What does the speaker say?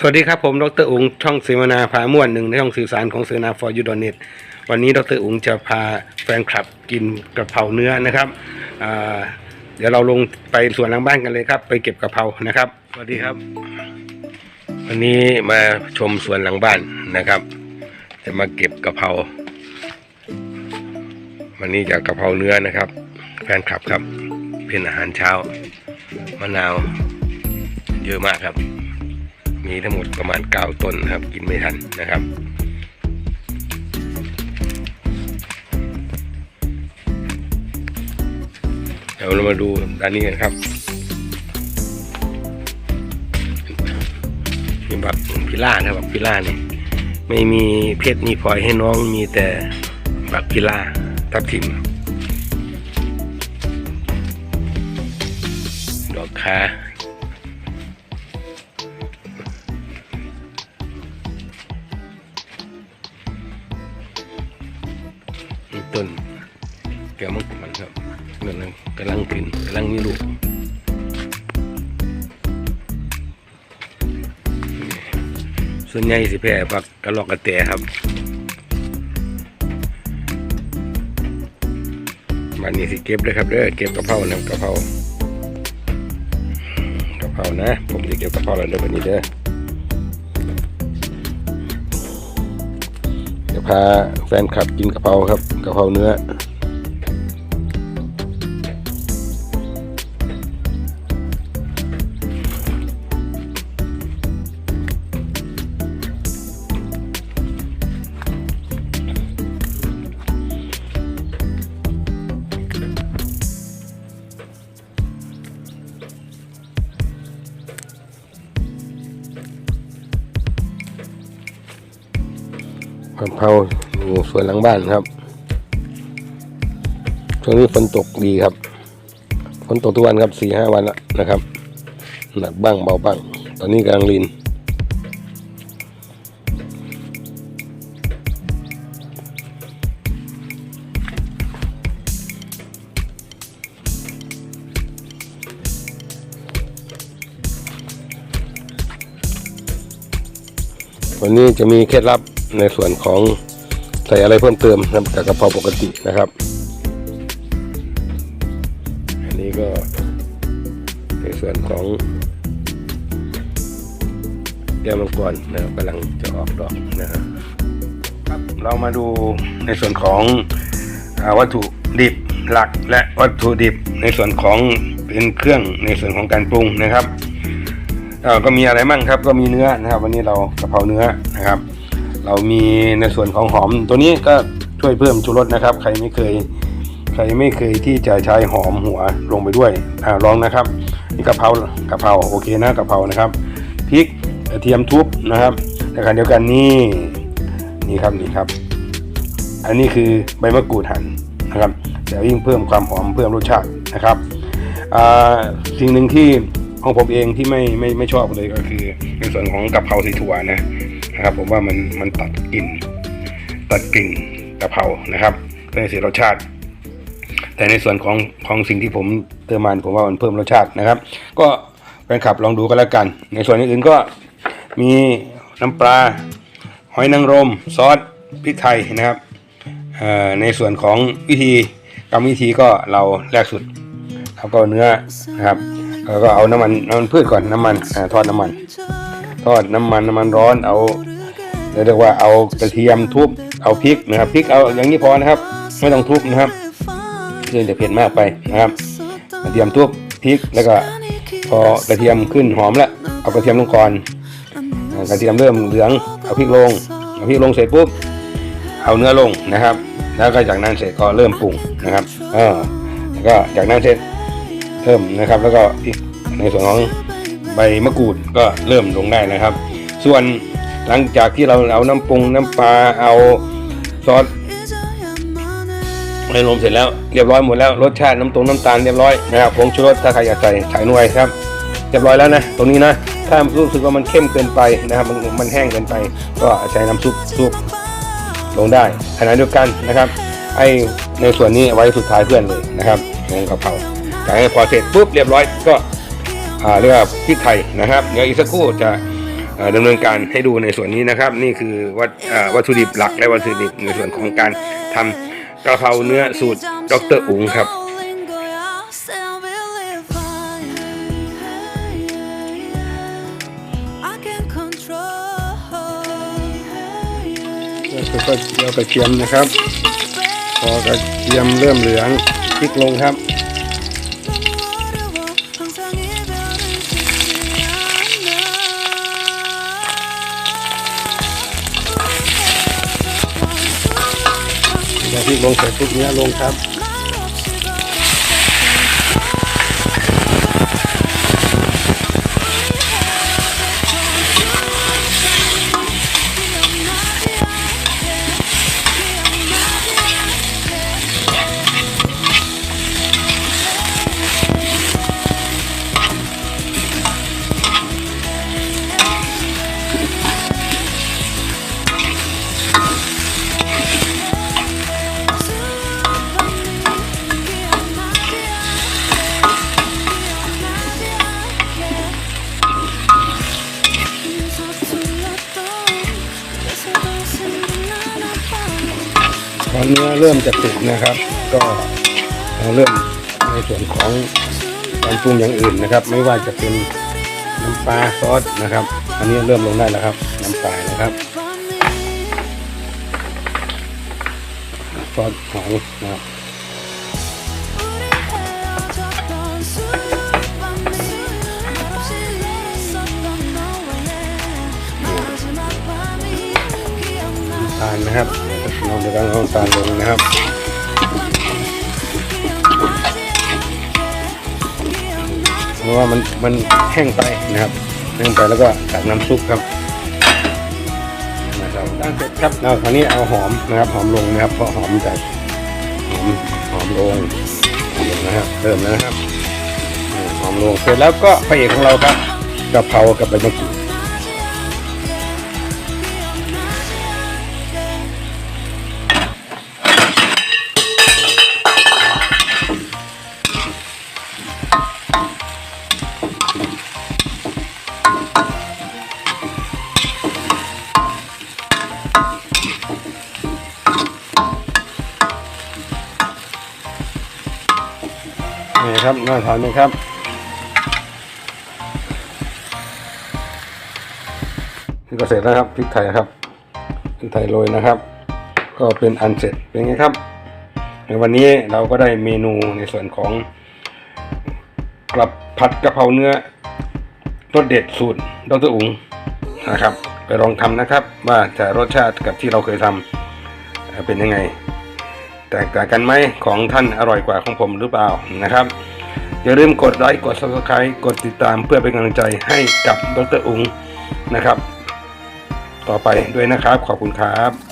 สวัสดีครับผมดรอุงช่องเสวนาพาม่วนหนึ่งในช่องสื่อสารของเสวนา for you net วันนี้ดรอุงจะพาแฟนคลับกินกระเพราเนื้อนะครับเดี๋ยวเราลงไปสวนหลังบ้านกันเลยครับ ไปเก็บกระเพรานะครับสวัสดีครับ วันนี้มาชมสวนหลังบ้านนะครับ จะมาเก็บกระเพราวันนี้จะกระเพราเนื้อนะครับ แฟนคลับครับเป็นอาหารเช้ามะนาว เยอะมากครับ มีทั้งหมดประมาณ 9 ต้นนะครับ กินไม่ทันนะครับ เดี๋ยวเรามาดูด้านนี้กันครับมีบักพิล่านะบักพิล่าเนี่ยไม่มีเพชรมีพลอยให้น้องมีแต่บักพิล่าทับทิมดอกคา ต้นแก้วมังกรครับกำลังกำลังขึ้นกำลังมีลูกส่วนใหญ่สิแพร่ปักกระลอกกระแตครับวันนี้สิเก็บเลยครับเด้อเก็บกระเพรานะกระเพรากระเพรานะ ผมจะเก็บกระเพราแล้วเด้อวันนี้เด้อ พาแฟนคลับกินกะเพราครับกะเพราเนื้อ เพราอยู่สวนหลังบ้านครับช่วงนี้ฝนตกดีครับฝนตกทุกวันครับสี่ห้าวันแล้วนะครับหนักบ้างเบาบ้าง ตอนนี้กำลังลินวันนี้จะมีเคล็ดลับ ในส่วนของใส่อะไรเพิ่มเติมนะครับจากกระเพราปกตินะครับ อันนี้ก็ในส่วนของแก้วมังกรนะครับกำลังจะออกดอกนะครับครับเรามาดูในส่วนของอวัตถุดิบหลักและวัตถุดิบในส่วนของเป็นเครื่องในส่วนของการปรุงนะครับเอ่อก็มีอะไรมั่งครับ ก็มีเนื้อนะครับ วันนี้เรากะเพราเนื้อนะครับ เรามีในส่วนของหอมตัวนี้ก็ช่วยเพิ่มชูรสนะครับ ใครไม่เคย ใครไม่เคยที่จะใช้หอมหัวลงไปด้วยอ่าลองนะครับนี่กะเพรากะเพราโอเคนะกะเพรานะครับพริกกระเทียมทุบนะครับในขณะเดียวกันนี่นี่ครับนี่ครับ อันนี้คือใบมะกรูดหั่นนะครับเดี๋ยวยิ่งเพิ่มความหอมเพิ่มรสชาตินะครับสิ่งหนึ่งที่ของผมเองที่ไม่ไม่ไม่ชอบเลยก็คือในส่วนของกะเพราสีถั่วนะ นะครับ ผมว่ามันมันตัดกลิ่นตัดกลิ่นกะเพรานะครับไม่เสียรสชาติ แต่ในส่วนของของสิ่งที่ผมเติมมันผมว่ามันเพิ่มรสชาตินะครับ ก็แฟนคลับลองดูกันแล้วกัน ในส่วนอื่นๆก็มีน้ำปลาหอยนางรม ซอสพริกไทยนะครับในส่วนของวิธีกรรมวิธีก็เราแรกสุดแล้วก็เนื้อนะครับแล้วก็เอาน้ำมันน้ำมันพืชก่อนน้ำมันอทอดน้ำมัน ทอดน้ำมันน้ำมันร้อนเอา เรียกว่าเอากระเทียมทุบเอาพริกนะครับพริกเอาอย่างนี้พอนะครับไม่ต้องทุบนะครับเรื่องจะเผ็ดมากไปนะครับ กระเทียมทุบพริกแล้วก็พอกระเทียมขึ้นหอมแล้วเอากระเทียมลงก่อนกระเทียมเริ่มเหลืองเอาพริกลงเอาพริกลงเสร็จปุ๊บเอาเนื้อลงนะครับ แล้วก็จากนั้นเสร็จก็เริ่มปรุงนะครับเออแล้วก็จากนั้นเสร็จเพิ่มนะครับ แล้วก็ในส่วนของใบมะกรูดก็เริ่มลงได้นะครับ ส่วน หลังจากที่เราเอาน้ำปรุงน้ำปลาเอาซอสให้ลงเสร็จแล้วเรียบร้อยหมดแล้วรสชาติน้ำตรงน้ำตาลเรียบร้อยนะครับผงชูรสถ้าใครอยากใส่ใส่หน่วยครับ เรียบร้อยแล้วนะตรงนี้นะถ้ารู้สึกว่ามันเข้มเกินไปนะครับมันมันแห้งเกินไป ก็ใช้น้ำซุปซุปลงได้ขณะเดียวกันนะครับไอในส่วนนี้ไว้สุดท้ายเพื่อนเลยนะครับของกะเพราจากนั้นพอเสร็จปุ๊บเรียบร้อยก็อ่าเรียกว่าพริกไทยนะครับ เดี๋ยวอีกสักครู่จะ ดำเนินการให้ดูในส่วนนี้นะครับ นี่คือวัตวัตถุดิบหลักและวัตถุดิบในส่วนของการทำกระเพราเนื้อสูตรดรอุ๋งครับแล้วก็เจียวกระเทียมนะครับ พอกระเทียมเริ่มเหลืองพลิกลงครับ พอพลิกลงเสร็จปุ๊บเนื้อลงครับ พอเนื้อเริ่มจะสุกนะครับ ก็เราเริ่มในส่วนของการปรุงอย่างอื่นนะครับ ไม่ว่าจะเป็นน้ำปลาซอสนะครับ อันนี้เริ่มลงได้แล้วครับ น้ำปลานะครับซอสหอยนะครับตาลนะครับ เราจะต้องเอาตาลลงนะครับเพราะว่ามันมันแห้งไปนะครับแห้งไปแล้วก็ตักน้ำซุปครับนะครับด้านเสร็จครับแล้วคราวนี้เอาหอมนะครับหอมลงนะครับเพราะหอมจะหอมหอมลงหอมลงนะครับเริ่มแล้วนะครับหอมลงเสร็จแล้วก็พระเอกของเราครับกะเพรากับใบมะกรูด นี่ครับน่าทานไหมครับ นี่ก็เสร็จแล้วครับพริกไทยครับพริกไทยโรยนะครับ ก็เป็นอันเสร็จเป็นไงครับ ในวันนี้เราก็ได้เมนูในส่วนของกลับผัดกะเพราเนื้อรสเด็ดสูตรดรอุ๋งนะครับ ไปลองทำนะครับ ว่าจะรสชาติกับที่เราเคยทำเอ่อเป็นยังไง แตกต่างกันไหมของท่านอร่อยกว่าของผมหรือเปล่านะครับ อย่าลืมกดไลค์กด subscribe กดติดตามเพื่อเป็นกำลังใจให้กับดรอุงนะครับ ต่อไปด้วยนะครับขอบคุณครับ